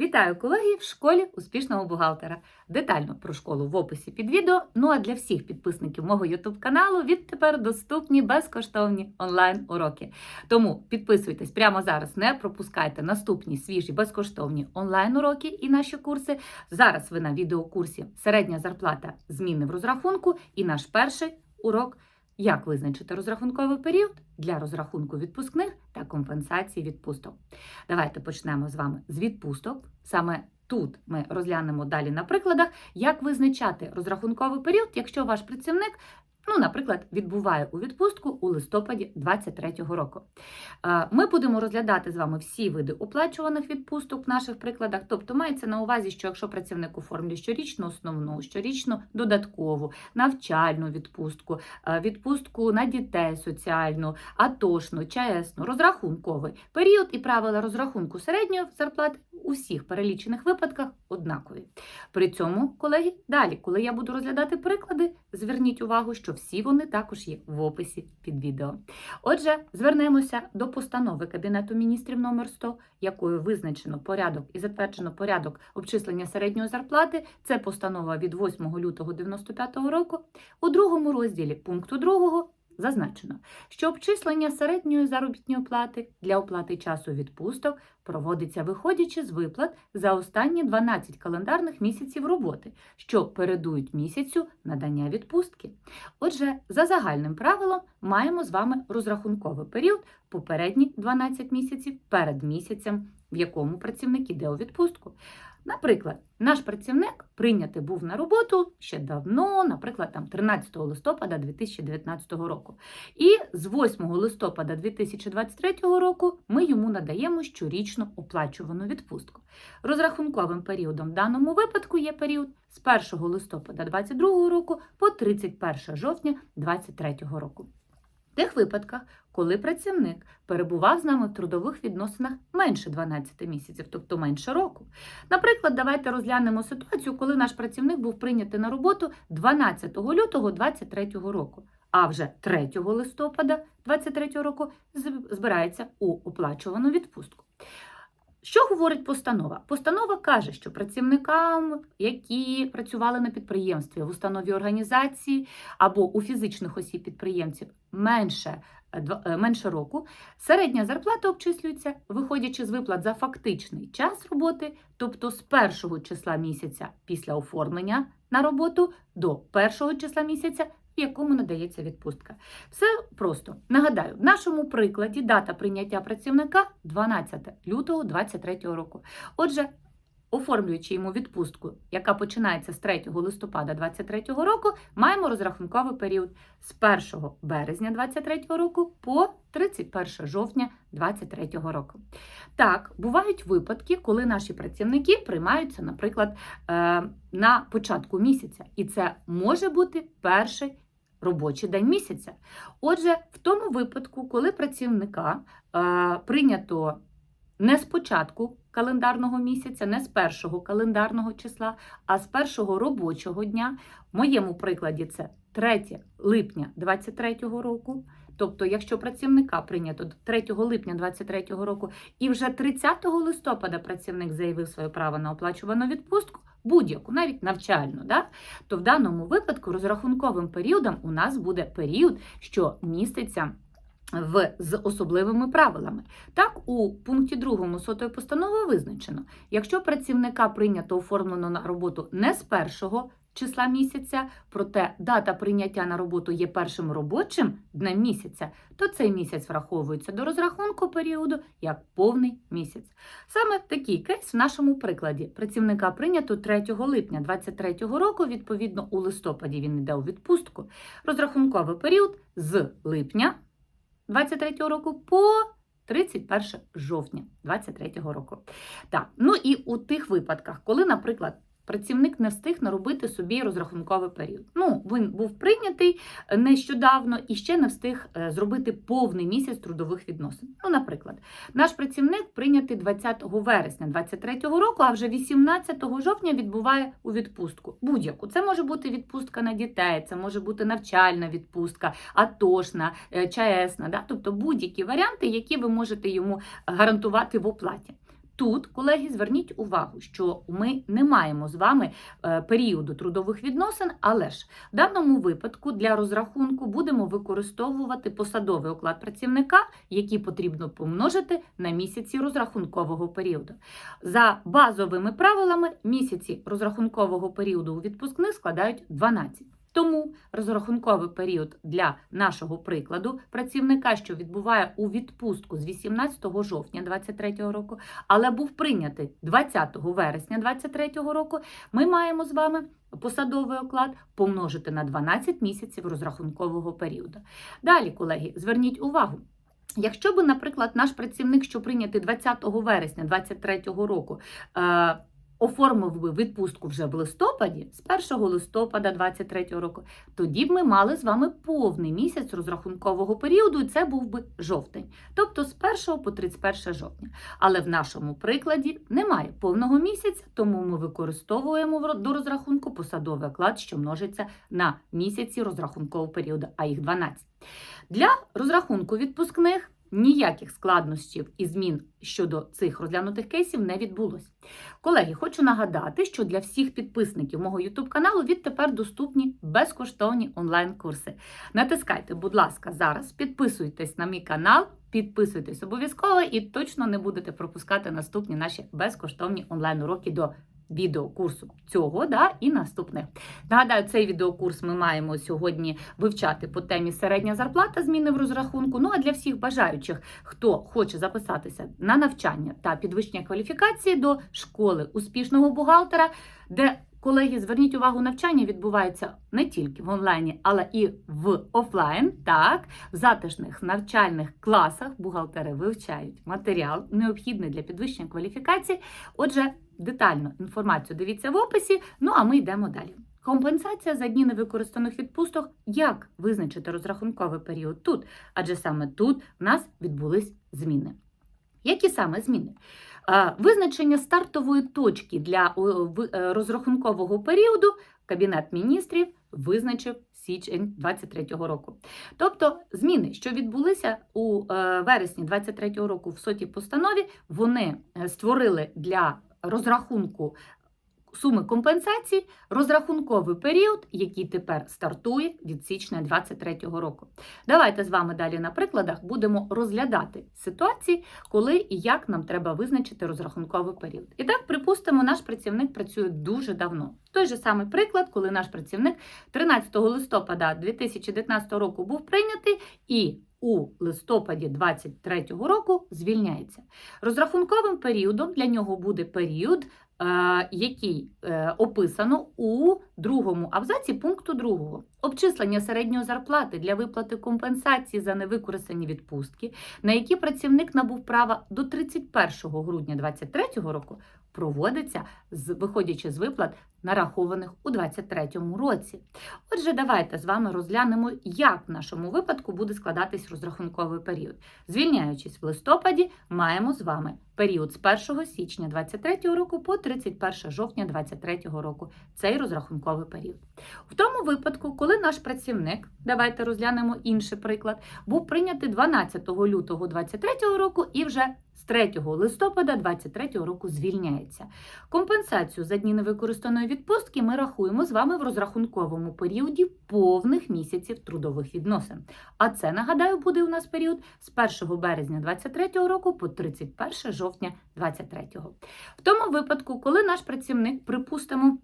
Вітаю колеги в школі успішного бухгалтера. Детально про школу в описі під відео. Ну а для всіх підписників мого YouTube каналу відтепер доступні безкоштовні онлайн-уроки. Тому підписуйтесь прямо зараз, не пропускайте наступні свіжі безкоштовні онлайн-уроки і наші курси. Зараз ви на відеокурсі середня зарплата зміни в розрахунку і наш перший урок. Як визначити розрахунковий період для розрахунку відпускних та компенсації відпусток? Давайте почнемо з вами з відпусток. Саме тут ми розглянемо далі на прикладах, як визначати розрахунковий період, якщо ваш працівник, ну, наприклад, відбуває у відпустку у листопаді 2023 року. Е, Ми будемо розглядати з вами всі види оплачуваних відпусток в наших прикладах. Тобто мається на увазі, що якщо працівник оформлює щорічну основну, щорічну додаткову, навчальну відпустку, е, відпустку на дітей соціальну, атошну, ЧАЕСну, розрахунковий період і правила розрахунку середньої зарплати у всіх перелічених випадках однакові. При цьому, колеги, далі, коли я буду розглядати приклади, зверніть увагу, що всі вони також є в описі під відео. Отже, звернемося до постанови Кабінету міністрів номер 100, якою визначено порядок і затверджено порядок обчислення середньої зарплати. Це постанова від 8 лютого 95 року. У другому розділі пункту 2 зазначено, що обчислення середньої заробітної плати для оплати часу відпусток проводиться виходячи з виплат за останні 12 календарних місяців роботи, що передують місяцю надання відпустки. Отже, за загальним правилом маємо з вами розрахунковий період попередні 12 місяців перед місяцем, в якому працівник іде у відпустку. Наприклад, наш працівник прийнятий був на роботу ще давно, наприклад, там 13 листопада 2019 року. І з 8 листопада 2023 року ми йому надаємо щорічну оплачувану відпустку. Розрахунковим періодом в даному випадку є період з 1 листопада 2022 року по 31 жовтня 2023 року. В тих випадках, коли працівник перебував з нами в трудових відносинах менше 12 місяців, тобто менше року. Наприклад, давайте розглянемо ситуацію, коли наш працівник був прийнятий на роботу 12 лютого 2023 року, а вже 3 листопада 2023 року збирається у оплачувану відпустку. Що говорить постанова? Постанова каже, що працівникам, які працювали на підприємстві в установі організації або у фізичних осіб підприємців менше, е, е, менше року, середня зарплата обчислюється, виходячи з виплат за фактичний час роботи, тобто з першого числа місяця після оформлення на роботу до першого числа місяця, в якому надається відпустка. Все просто. Нагадаю, в нашому прикладі дата прийняття працівника 12 лютого 2023 року. Отже, оформлюючи йому відпустку, яка починається з 3 листопада 2023 року, маємо розрахунковий період з 1 березня 2023 року по 31 жовтня 2023 року. Так, бувають випадки, коли наші працівники приймаються, наприклад, е, на початку місяця, і це може бути перший робочий день місяця. Отже, в тому випадку, коли працівника е, прийнято не з початку календарного місяця, не з першого календарного числа, а з першого робочого дня, в моєму прикладі це 3 липня 2023 року. Тобто, якщо працівника прийнято до 3 липня 2023 року і вже 30 листопада працівник заявив своє право на оплачувану відпустку, будь-яку, навіть навчальну, да? то в даному випадку розрахунковим періодом у нас буде період, що міститься в, з особливими правилами. Так, у пункті 2 сотої постанови визначено, якщо працівника прийнято оформлено на роботу не з першого числа місяця, проте дата прийняття на роботу є першим робочим днем місяця, то цей місяць враховується до розрахунку періоду як повний місяць. Саме такий кейс в нашому прикладі. Працівника прийнято 3 липня 2023 року, відповідно, у листопаді він йде у відпустку. Розрахунковий період з липня 23 року по 31 жовтня 23 року. Так, ну і у тих випадках, коли, наприклад, працівник не встиг наробити собі розрахунковий період. Ну, він був прийнятий нещодавно і ще не встиг е, зробити повний місяць трудових відносин. Ну, наприклад, наш працівник прийнятий 20 вересня 2023 року, а вже 18 жовтня відбуває у відпустку. Будь-яку. Це може бути відпустка на дітей, це може бути навчальна відпустка, атошна, е, ЧАЕСна, да? тобто будь-які варіанти, які ви можете йому гарантувати в оплаті. Тут, колеги, зверніть увагу, що ми не маємо з вами е, періоду трудових відносин, але ж в даному випадку для розрахунку будемо використовувати посадовий оклад працівника, який потрібно помножити на місяці розрахункового періоду. За базовими правилами місяці розрахункового періоду у відпускних складають 12. Тому розрахунковий період для нашого прикладу працівника, що відбуває у відпустку з 18 жовтня 2023 року, але був прийнятий 20 вересня 2023 року, ми маємо з вами посадовий оклад помножити на 12 місяців розрахункового періоду. Далі, колеги, зверніть увагу. Якщо би, наприклад, наш працівник, що прийнятий 20 вересня 2023 року, е, оформив би відпустку вже в листопаді, з 1 листопада 2023 року, тоді б ми мали з вами повний місяць розрахункового періоду, і це був би жовтень, тобто з 1 по 31 жовтня. Але в нашому прикладі немає повного місяця, тому ми використовуємо до розрахунку посадовий оклад, що множиться на місяці розрахункового періоду, а їх 12. Для розрахунку відпускних ніяких складнощів і змін щодо цих розглянутих кейсів не відбулось. Колеги, хочу нагадати, що для всіх підписників мого YouTube каналу відтепер доступні безкоштовні онлайн-курси. Натискайте, будь ласка, зараз, підписуйтесь на мій канал, підписуйтесь обов'язково і точно не будете пропускати наступні наші безкоштовні онлайн-уроки до відеокурсу цього да, і наступних. Нагадаю, цей відеокурс ми маємо сьогодні вивчати по темі середня зарплата, зміни в розрахунку. Ну а для всіх бажаючих, хто хоче записатися на навчання та підвищення кваліфікації до школи успішного бухгалтера, де Колеги, зверніть увагу, навчання відбувається не тільки в онлайні, але і в офлайн. Так, в затишних навчальних класах бухгалтери вивчають матеріал, необхідний для підвищення кваліфікації. Отже, детальну інформацію дивіться в описі. Ну а ми йдемо далі. Компенсація за дні невикористаних відпусток. Як визначити розрахунковий період тут? Адже саме тут в нас відбулись зміни. Які саме зміни? Визначення стартової точки для е, розрахункового періоду Кабінет міністрів визначив січень 23-го року. Тобто зміни, що відбулися у е, вересні 23-го року в соті постанові, вони е, створили для розрахунку суми компенсацій розрахунковий період, який тепер стартує від січня 23-го року. Давайте з вами далі на прикладах будемо розглядати ситуації, коли і як нам треба визначити розрахунковий період. І так, припустимо, наш працівник працює дуже давно. Той же самий приклад, коли наш працівник 13 листопада 2019 року був прийнятий і у листопаді 2023 року звільняється. Розрахунковим періодом для нього буде період, е, який е, описано у другому абзаці пункту 2. Обчислення середньої зарплати для виплати компенсації за невикористані відпустки, на які працівник набув права до 31 грудня 2023 року, проводиться виходячи з виплат, нарахованих у 2023 році. Отже, давайте з вами розглянемо, як в нашому випадку буде складатись розрахунковий період. Звільняючись в листопаді, маємо з вами період з 1 січня 2023 року по 31 жовтня 2023 року. Цей розрахунковий період. В тому випадку, коли наш працівник, давайте розглянемо інший приклад, був прийнятий 12 лютого 2023 року і вже з 3 листопада 2023 року звільняється. Компенсацію за дні невикористаної відпустки ми рахуємо з вами в розрахунковому періоді повних місяців трудових відносин. А це, нагадаю, буде у нас період з 1 березня 2023 року по 31 жовтня 2023. В тому випадку, коли наш працівник, припустимо,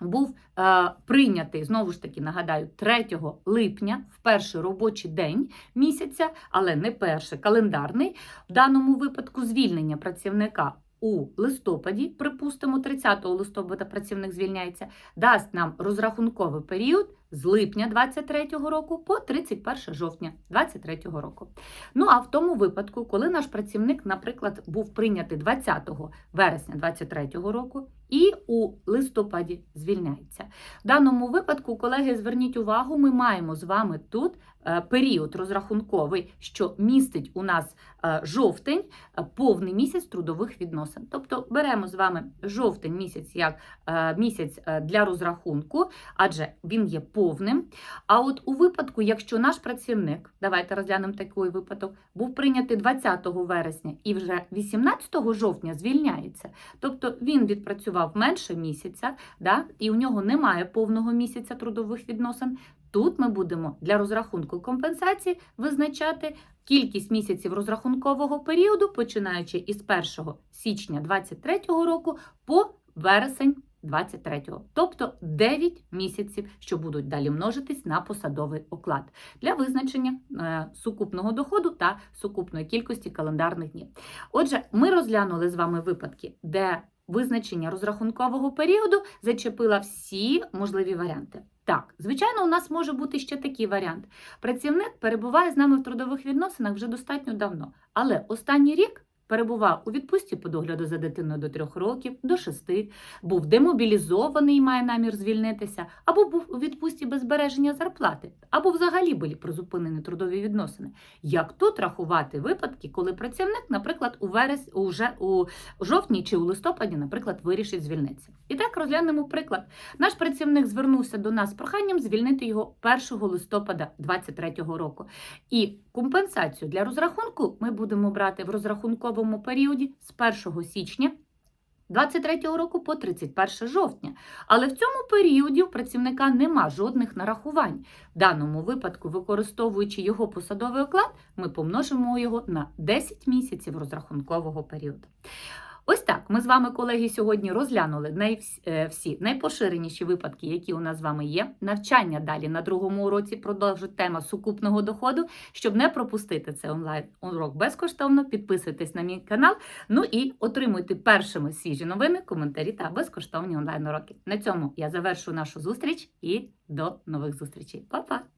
був е, прийнятий, знову ж таки, нагадаю, 3 липня в перший робочий день місяця, але не перший календарний, в даному випадку звільнення працівника у листопаді, припустимо, 30 листопада працівник звільняється, дасть нам розрахунковий період з липня 23 року по 31 жовтня 23 року. Ну а в тому випадку, коли наш працівник, наприклад, був прийнятий 20 вересня 23 року і у листопаді звільняється. В даному випадку, колеги, зверніть увагу, ми маємо з вами тут період розрахунковий, що містить у нас е, жовтень, е, повний місяць трудових відносин. Тобто беремо з вами жовтень місяць як е, місяць е, для розрахунку, адже він є повним. А от у випадку, якщо наш працівник, давайте розглянемо такий випадок, був прийнятий 20 вересня і вже 18 жовтня звільняється, тобто він відпрацював менше місяця, да, і у нього немає повного місяця трудових відносин. Тут ми будемо для розрахунку компенсації визначати кількість місяців розрахункового періоду, починаючи із 1 січня 2023 року по вересень 23-го, тобто 9 місяців, що будуть далі множитись на посадовий оклад для визначення е, сукупного доходу та сукупної кількості календарних днів. Отже, ми розглянули з вами випадки, де визначення розрахункового періоду зачепила всі можливі варіанти. Так, звичайно, у нас може бути ще такий варіант. Працівник перебуває з нами в трудових відносинах вже достатньо давно, але останній рік перебував у відпустці по догляду за дитиною до 3 років, до 6, був демобілізований і має намір звільнитися, або був у відпустці без збереження зарплати, або взагалі були призупинені трудові відносини. Як тут рахувати випадки, коли працівник, наприклад, у верес, уже у жовтні чи у листопаді, наприклад, вирішить звільнитися? І так розглянемо приклад. Наш працівник звернувся до нас з проханням звільнити його 1 листопада 2023 року. І компенсацію для розрахунку ми будемо брати в розрахунковому періоді з 1 січня 23 року по 31 жовтня. Але в цьому періоді у працівника нема жодних нарахувань. В даному випадку, використовуючи його посадовий оклад, ми помножимо його на 10 місяців розрахункового періоду. Ось так ми з вами, колеги, сьогодні розглянули е, всі найпоширеніші випадки, які у нас з вами є. Навчання далі на другому уроці продовжить тема сукупного доходу. Щоб не пропустити цей онлайн урок безкоштовно, підписуйтесь на мій канал. Ну і отримуйте першими свіжі новини, коментарі та безкоштовні онлайн уроки. На цьому я завершу нашу зустріч і до нових зустрічей. Па-па!